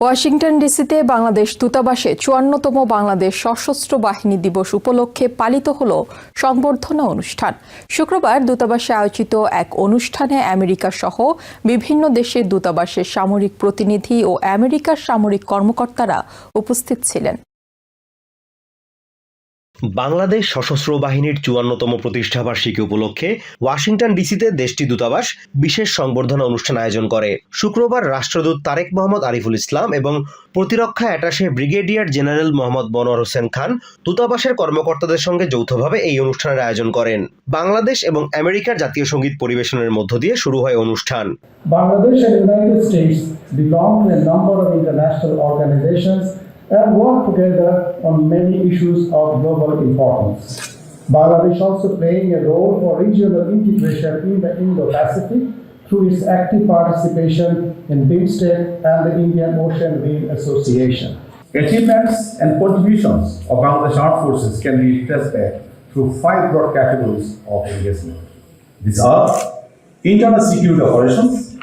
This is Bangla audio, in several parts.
ওয়াশিংটন ডিসিতে বাংলাদেশ দূতাবাসে চুয়ান্নতম বাংলাদেশ সশস্ত্র বাহিনী দিবস উপলক্ষে পালিত হল সংবর্ধনা অনুষ্ঠান। শুক্রবার দূতাবাসে আয়োজিত এক অনুষ্ঠানে আমেরিকা সহ বিভিন্ন দেশের দূতাবাসের সামরিক প্রতিনিধি ও আমেরিকার সামরিক কর্মকর্তারা উপস্থিত ছিলেন। বাংলাদেশ সশস্ত্র বাহিনীর চুয়ান্নতম প্রতিষ্ঠাবার্ষিকী উপলক্ষে ওয়াশিংটন ডিসিতে দেশটি দূতাবাস বিশেষ সংবর্ধনা অনুষ্ঠান আয়োজন করে। শুক্রবার রাষ্ট্রদূত তারেক মোহাম্মদ আরিফুল ইসলাম এবং প্রতিরক্ষা attache brigadier general Mohammad Banoar Hossain Khan দূতাবাসের কর্মকর্তাদের সঙ্গে যৌথভাবে এই অনুষ্ঠানের আয়োজন করেন। বাংলাদেশ এবং আমেরিকার জাতীয় সংগীত পরিবেশনের মধ্য দিয়ে শুরু হয় অনুষ্ঠান। Bangladesh and United States belong to a number of international and work together on many issues of global importance. Bangladesh also playing a role for regional integration in the Indo-Pacific through its active participation in BIMSTEC and the Indian Ocean Rim Association. Achievements and contributions of Bangladesh Armed Forces can be traced back through five broad categories of engagement. These are internal security operations,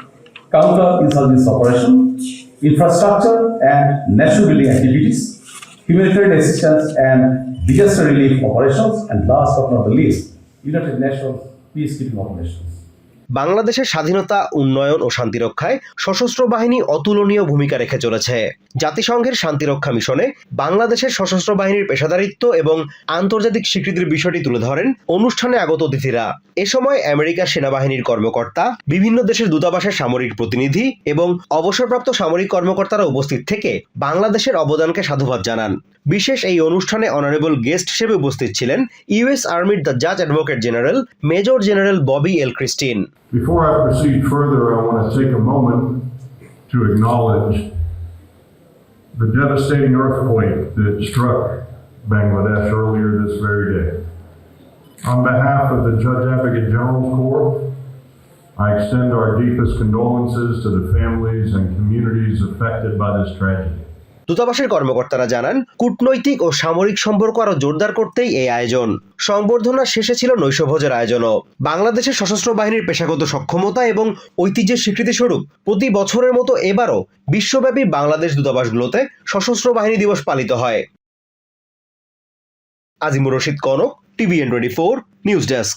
counter-insurgency operations, infrastructure and nation building activities, humanitarian assistance and disaster relief operations, and last but not the least, United Nations peacekeeping operations. বাংলাদেশের স্বাধীনতা, উন্নয়ন ও শান্তিরক্ষায় সশস্ত্র বাহিনী অতুলনীয় ভূমিকা রেখে চলেছে। জাতিসংঘের শান্তিরক্ষা মিশনে বাংলাদেশের সশস্ত্র বাহিনীর পেশাদারিত্ব এবং আন্তর্জাতিক স্বীকৃতির বিষয়টি তুলে ধরেন অনুষ্ঠানে আগত অতিথিরা। এ সময় আমেরিকার সেনাবাহিনীর কর্মকর্তা, বিভিন্ন দেশের দূতাবাসের সামরিক প্রতিনিধি এবং অবসরপ্রাপ্ত সামরিক কর্মকর্তারা উপস্থিত থেকে বাংলাদেশের অবদানকে সাধুবাদ জানান। বিশেষ এই অনুষ্ঠানে অনারেবল গেস্ট হিসেবে উপস্থিত ছিলেন ইউএস আর্মির দ্য জাজ advocate general major general Bobby L Christine Before I proceed further, I want to take a moment to acknowledge the devastating earthquake that struck Bangladesh earlier this very day. On behalf of the Judge Advocate General's Corps, I extend our deepest condolences to the families and communities affected by this tragedy. দূতাবাসের কর্মকর্তারা জানান, কূটনৈতিক ও সামরিক সম্পর্ক আরও জোরদার করতেই এই আয়োজন। সংবর্ধনা শেষে ছিল নৈশভোজের আয়োজনও। বাংলাদেশের সশস্ত্র বাহিনীর পেশাগত সক্ষমতা এবং ঐতিহ্যের স্বীকৃতি স্বরূপ প্রতি বছরের মতো এবারও বিশ্বব্যাপী বাংলাদেশ দূতাবাসগুলোতে সশস্ত্র বাহিনী দিবস পালিত হয়। Azimur Rashid Konok, TVN twenty four, news desk.